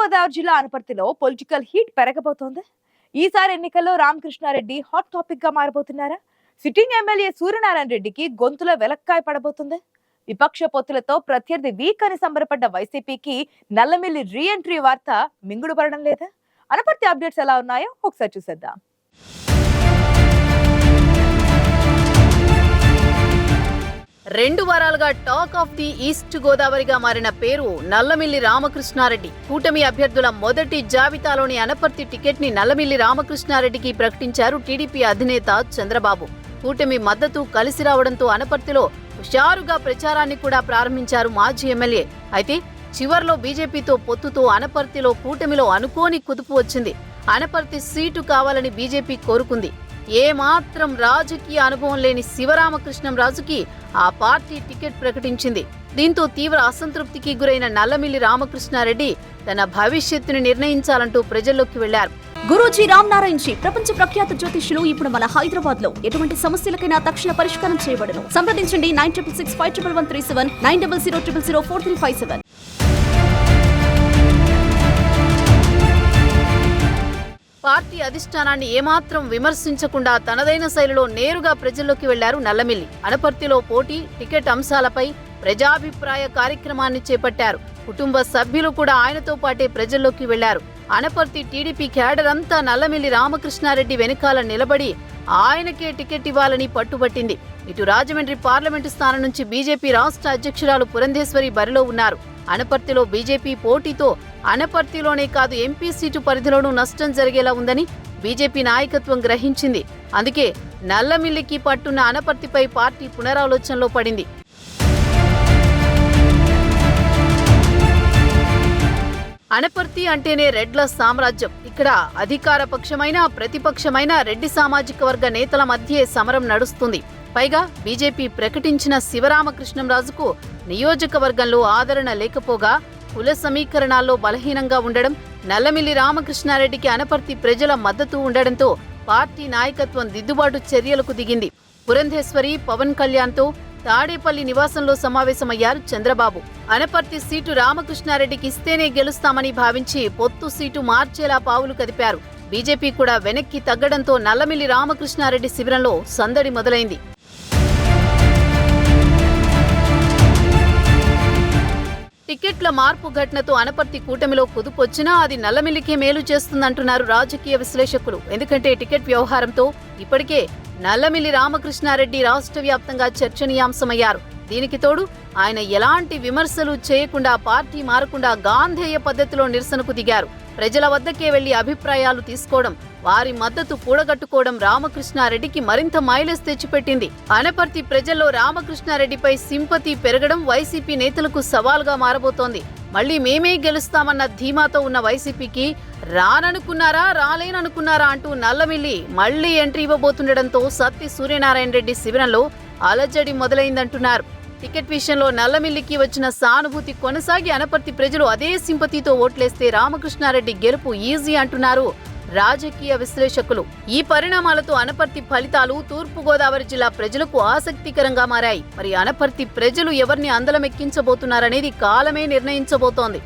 తూర్పుగోదావరి జిల్లా అనపర్తిలో political heat పెరగబోతోంది. ఈసారి ఎన్నికల్లో రామకృష్ణారెడ్డి హాట్ టాపిక్గా మారబోతున్నారా? సిట్టింగ్ ఎమ్మెల్యే సూర్యనారాయణ రెడ్డికి గొంతులో వెలక్కాయ పడబోతుంది. విపక్ష పొత్తులతో ప్రత్యర్థి వీక్ అని సంబరపడ్డ వైసీపీకి నల్లమిల్లి రీ ఎంట్రీ వార్త మింగుడు పడడం లేదా? అనపర్తి అప్డేట్స్ ఎలా ఉన్నాయో ఒకసారి చూసేద్దాం. రెండు వారాలుగా టాక్ ఆఫ్ ది ఈస్ట్ గోదావరిగా మారిన పేరు నల్లమిల్లి రామకృష్ణారెడ్డి. కూటమి అభ్యర్థుల మొదటి జాబితాలోని అనపర్తి టికెట్ని నల్లమిల్లి రామకృష్ణారెడ్డికి ప్రకటించారు టీడీపీ అధినేత చంద్రబాబు. కూటమి మద్దతు కలిసి రావడంతో అనపర్తిలో హుషారుగా ప్రచారాన్ని కూడా ప్రారంభించారు మాజీ ఎమ్మెల్యే. అయితే చివర్లో బీజేపీతో పొత్తుతో అనపర్తిలో కూటమిలో అనుకోని కుదుపు వచ్చింది. అనపర్తి సీటు కావాలని బీజేపీ కోరుకుంది. ఏమాత్రం రాజకీయ అనుభవం లేని శివరామకృష్ణం రాజుకి ఆ పార్టీ టికెట్ ప్రకటించింది. దీంతో తీవ్ర అసంతృప్తికి గురైన నల్లమిల్లి రామకృష్ణారెడ్డి తన భవిష్యత్తుని నిర్ణయించాలంటూ ప్రజల్లోకి వెళ్ళారు గురూజీ రామ్ నారాయణ్ జీ ప్రపంచ ప్రఖ్యాత జ్యోతిష్యులు ఇప్పుడు మన హైదరాబాద్లో ఎటువంటి సమస్యలకైనా తక్షణ పరిష్కారం చేయబడను. సంప్రదించండి nine triple six five triple one three seven nine double zero triple zero four three five seven. Party అధిష్టానాన్ని ఏమాత్రం విమర్శించకుండా తనదైన శైలిలో నేరుగా ప్రజల్లోకి వెళ్ళారు నల్లమిల్లి. అనపర్తిలో పోటీ టికెట్ అంశాలపై ప్రజాభిప్రాయ కార్యక్రమాన్ని చేపట్టారు. కుటుంబ సభ్యులు కూడా ఆయనతో పాటే ప్రజల్లోకి వెళ్ళారు. అనపర్తి టీడీపీ క్యాడర్ అంతా నల్లమిల్లి రామకృష్ణారెడ్డి వెనకాల నిలబడి ఆయనకే టికెట్ ఇవ్వాలని పట్టుబట్టింది. ఇటు రాజమండ్రి పార్లమెంటు స్థానం నుంచి బీజేపీ రాష్ట్ర అధ్యక్షురాలు పురంధేశ్వరి బరిలో ఉన్నారు. అనపర్తిలో బీజేపీ పోటీతో అనపర్తిలోనే కాదు ఎంపీ సీటు పరిధిలోనూ నష్టం జరిగేలా ఉందని బీజేపీ నాయకత్వం గ్రహించింది. అందుకే నల్లమిల్లికి పట్టున్న అనపర్తిపై పార్టీ పునరాలోచనలో పడింది. అనపర్తి అంటేనే రెడ్ల సామ్రాజ్యం. ఇక్కడ అధికార పక్షమైన ప్రతిపక్షమైన రెడ్డి సామాజిక వర్గ నేతల మధ్య సమరం నడుస్తుంది. పైగా బీజేపీ ప్రకటించిన శివరామకృష్ణంరాజుకు నియోజకవర్గంలో ఆదరణ లేకపోగా కుల సమీకరణాల్లో బలహీనంగా ఉండడం నల్లమిల్లి రామకృష్ణారెడ్డికి అనపర్తి ప్రజల మద్దతు ఉండడంతో పార్టీ నాయకత్వం దిద్దుబాటు చర్యలకు దిగింది. పురంధేశ్వరి పవన్ కళ్యాణ్తో తాడేపల్లి నివాసంలో సమావేశమయ్యారు చంద్రబాబు. అనపర్తి సీటు రామకృష్ణారెడ్డికి ఇస్తేనే గెలుస్తామని భావించి పొత్తు సీటు మార్చేలా పావులు కదిపారు. బీజేపీ కూడా వెనక్కి తగ్గడంతో నల్లమిల్లి రామకృష్ణారెడ్డి శిబిరంలో సందడి మొదలైంది. టికెట్ల మార్పు ఘటనతో అనపర్తి కూటమిలో కుదుపొచ్చినా అది నల్లమిల్లికే మేలు చేస్తుందంటున్నారు రాజకీయ విశ్లేషకులు. ఎందుకంటే టికెట్ వ్యవహారంతో ఇప్పటికే నల్లమిల్లి రామకృష్ణారెడ్డి రాష్ట్ర వ్యాప్తంగా చర్చనీయాంశమయ్యారు. దీనికి తోడు ఆయన ఎలాంటి విమర్శలు చేయకుండా పార్టీ మారకుండా గాంధేయ పద్ధతిలో నిరసనకు దిగారు. ప్రజల వద్దకే వెళ్ళి అభిప్రాయాలు తీసుకోవడం వారి మద్దతు కూడగట్టుకోవడం రామకృష్ణారెడ్డికి మరింత మైలేజ్ తెచ్చిపెట్టింది. అనపర్తి ప్రజల్లో రామకృష్ణారెడ్డిపై సింపతి పెరగడం వైసీపీ నేతలకు సవాల్గా మారబోతోంది. మళ్ళీ మేమే గెలుస్తామన్న ధీమాతో ఉన్న వైసీపీకి రాననుకున్నారా రాలేననుకున్నారా అంటూ నల్లమిల్లి మళ్ళీ ఎంట్రీ ఇవ్వబోతుండటంతో సత్తి సూర్యనారాయణ రెడ్డి శిబిరంలో అలజడి మొదలైందంటున్నారు. టికెట్ విషయంలో నల్లమిల్లికి వచ్చిన సానుభూతి కొనసాగి అనపర్తి ప్రజలు అదే సింపతితో ఓట్లేస్తే రామకృష్ణారెడ్డి గెలుపు ఈజీ అంటున్నారు రాజకీయ విశ్లేషకులు. ఈ పరిణామాలతో అనపర్తి ఫలితాలు తూర్పు గోదావరి జిల్లా ప్రజలకు ఆసక్తికరంగా మారాయి. మరి అనపర్తి ప్రజలు ఎవరిని అందలమెక్కించబోతున్నారనేది కాలమే నిర్ణయించబోతోంది.